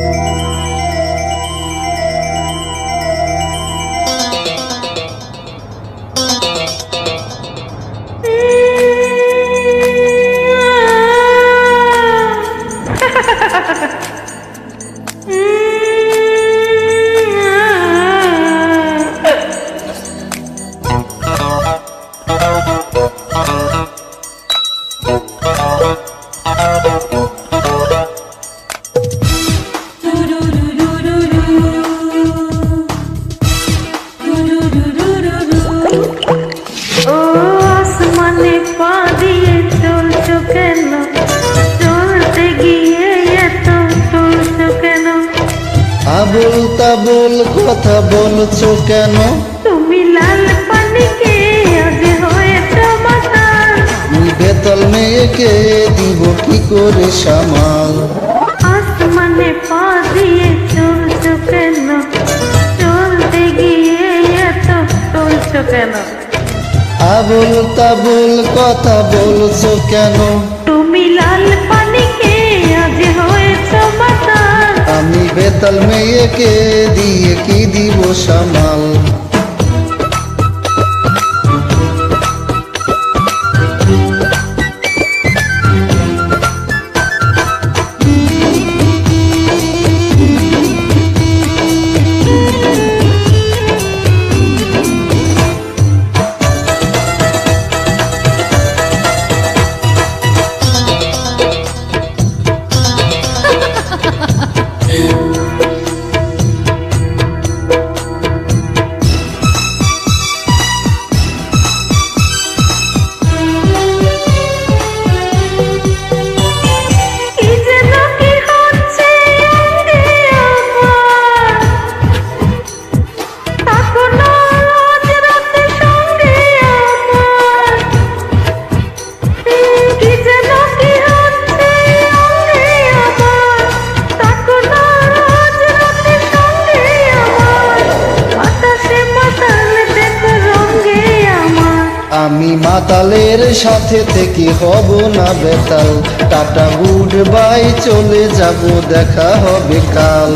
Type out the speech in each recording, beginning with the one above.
ও আবুল তাবুল কথা বলছো কেন? তুমি লাল পানিকে আজ হয়েছো মাতাল। বেতাল মেয়েকে দিব কি করে সামাল? আসমানে পা দিয়ে চলছো কেন? চলতে গিয়ে এত চলছো কেন? আবুল তাবুল কথা বলছো কেন? তুমি লাল পানিকে বেতাল মেয়েকে দিয়ে কি দিব সামাল? মাতালের সাথে থেকে হব না বেতাল? টাটা গুড বাই চলে যাব দেখা হবে কাল।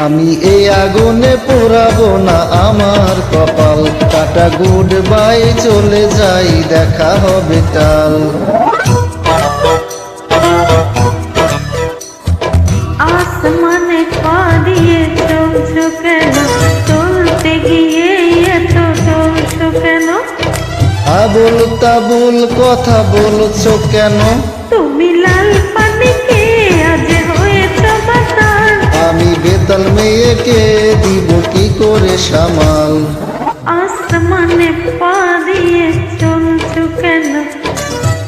আমি এই আগুনে পোড়াবো না আমার কপাল। টাটা গুড বাই চলে যাই দেখা হবে কাল। আসমানে পা দিয়ে চলছো কেন? চলতে গিয়ে এত চলছো কেন? আবুল তাবুল কথা বলছো কেন? তুমি মেয়েকে দিব কি করে সামাল? আসমানে পা দিয়ে চলছো কেন?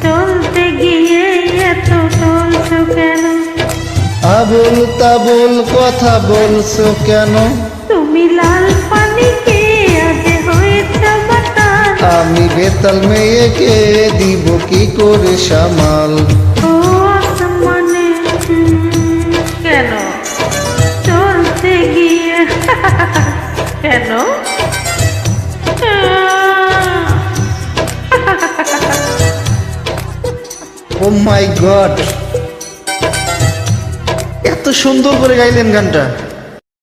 চলতে গিয়ে এত চলছো কেন? আবুল তাবুল কথা বলছো কেন? তুমি লাল পানিকে আজ হয়েছো মাতাল আমি বেতাল মেয়েকে দিব কি করে সামাল? ও মাই গড এত সুন্দর করে গাইলেন গানটা।